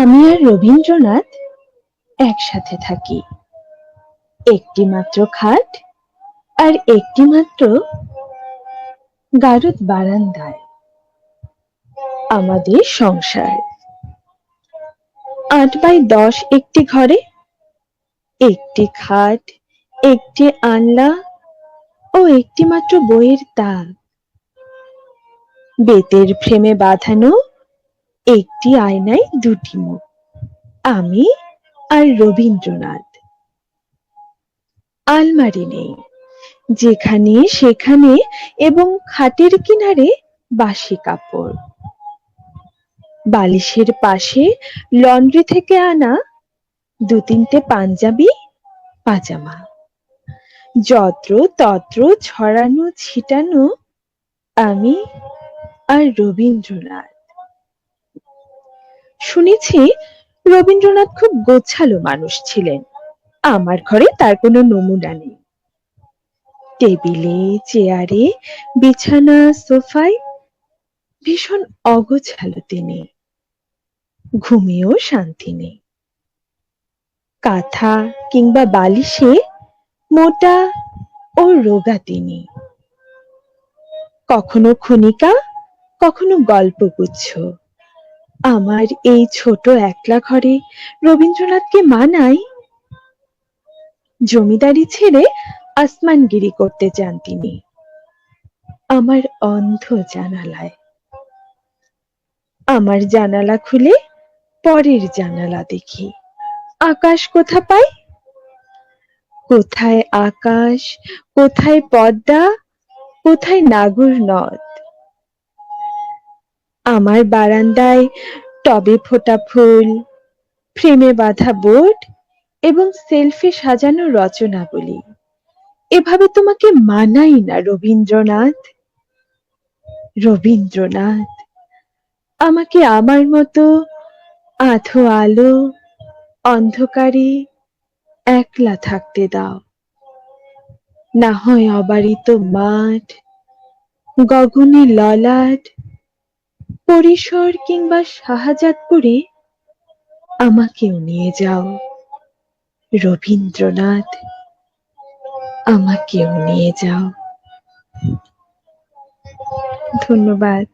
আমি আর রবীন্দ্রনাথ একসাথে থাকি। একটি মাত্র খাট আর একটি মাত্র গারদ বারান্দায় আমাদের সংসার। আট বাই দশ একটি ঘরে, একটি খাট, একটি আনলা ও একটি মাত্র বইয়ের তাক। বেতের ফ্রেমে বাঁধানো একটি আয়নায় দুটি মুখ, আমি আর রবীন্দ্রনাথ। আলমারি নেই, যেখানে সেখানে এবং খাটের কিনারে বাসি কাপড়। বালিশের পাশে লন্ড্রি থেকে আনা দু তিনটে পাঞ্জাবি, পাজামা। যত্র তত্র ছড়ানো ছিটানো আমি আর রবীন্দ্রনাথ। শুনেছি রবীন্দ্রনাথ খুব গোছালো মানুষ ছিলেন। আমার ঘরে তার কোনো নমুনা নেই। টেবিলে, চেয়ারে, বিছানা, সোফায় ভীষণ অগোছালো তিনি। ঘুমিয়েও শান্তি নেই। কাঁথা কিংবা বালিশে মোটা ও রোগা তিনি। কখনো ক্ষণিকা কখনো গল্পগুচ্ছ। আমার এই ছোট একলা ঘরে রবীন্দ্রনাথকে মানায় জমিদারি ছেড়ে আসমানগিরি করতে চান তিনি। আমার অন্ধ জানালায়। আমার জানালা খুলে পরের জানালা দেখি। আকাশ কোথা পাই? কোথায় আকাশ? কোথায় পদ্মা? কোথায় নাগর নদ আমার বারান্দায় টবে ফোটা ফুল, ফ্রেমে বাঁধা বোর্ড এবং সেলফি সাজানো রচনাবলী। এভাবে তোমাকে মানাই না, রবীন্দ্রনাথ। রবীন্দ্রনাথ, আমাকে আমার মতো আধো আলো, অন্ধকারে একলা থাকতে দাও। না হয় অবারিত মাঠ, গগনে ললাট পরিসর কিংবা শাহজাদপুরে আমাকেও নিয়ে যাও। রবীন্দ্রনাথ আমাকেও নিয়ে যাও। ধন্যবাদ।